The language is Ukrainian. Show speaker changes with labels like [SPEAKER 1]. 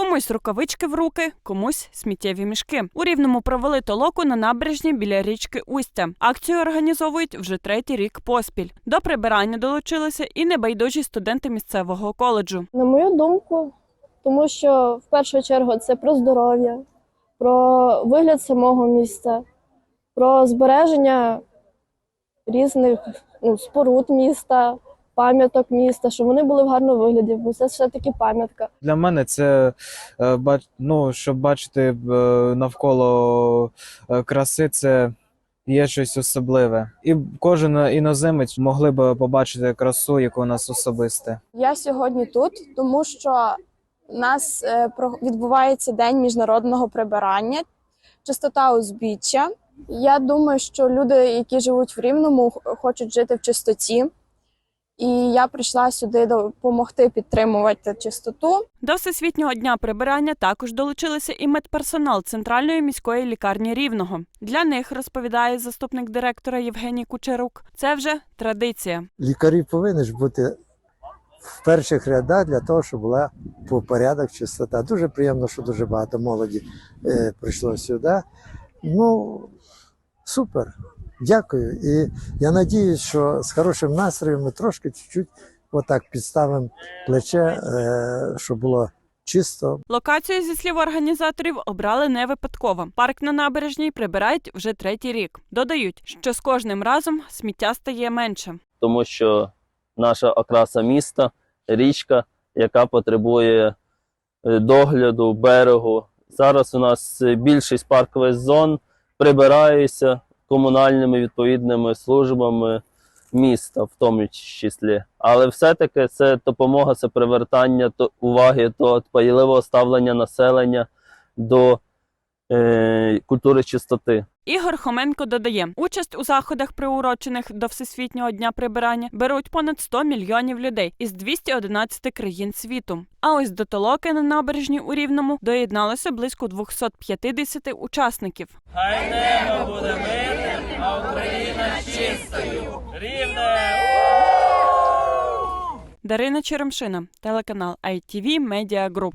[SPEAKER 1] Комусь рукавички в руки, комусь сміттєві мішки. У рівному провели толоку на набережні біля річки Устя. Акцію організовують вже третій рік поспіль. До прибирання долучилися і небайдужі студенти місцевого коледжу.
[SPEAKER 2] На мою думку, тому що в першу чергу це про здоров'я, про вигляд самого міста, про збереження різних ну, споруд міста, пам'яток міста, щоб вони були в гарному вигляді, бо це все-таки пам'ятка.
[SPEAKER 3] Для мене це е, ну, щоб бачити е, навколо е, краси, це є щось особливе. І кожен іноземець могли б побачити красу, яку у нас особисте.
[SPEAKER 4] Я сьогодні тут, тому що у нас відбувається день міжнародного прибирання, чистота узбіччя. Я думаю, що люди, які живуть в Рівному, хочуть жити в чистоті. І я прийшла сюди допомогти підтримувати чистоту.
[SPEAKER 1] До всесвітнього дня прибирання також долучилися і медперсонал центральної міської лікарні Рівного. Для них розповідає заступник директора Євгеній Кучерук. Це вже традиція.
[SPEAKER 5] лікарі повинні ж бути в перших рядах для того, щоб була по порядок, чистота. Дуже приємно, що дуже багато молоді е, прийшло сюди. Ну, супер. Дякую. І я надіюсь, що з хорошим настроєм ми трошки чуть-чуть отак підставимо плече, е, щоб було чисто,
[SPEAKER 1] Локацію зі слів організаторів обрали не випадково. Парк на набережній прибирають вже третій рік. Додають, що з кожним разом сміття стає менше.
[SPEAKER 6] тому що наша окраса міста, річка, яка потребує е, догляду берегу. Зараз у нас е, більшість паркових зон прибираються комунальними відповідними службами міста, в тому числі. Але все-таки це допомога, це привертання уваги до пайливого ставлення населення до культури чистоти.
[SPEAKER 1] Ігор Хоменко додає, участь у заходах, приурочених до Всесвітнього дня прибирання, беруть понад 100 мільйонів людей із 211 країн світу. А ось до толоки на набережні у Рівному доєдналося близько 250 учасників.
[SPEAKER 6] Хай небо буде мирним, а Україна чистою. Рівне!
[SPEAKER 1] Дарина Черемшина, телеканал ITV Media Group.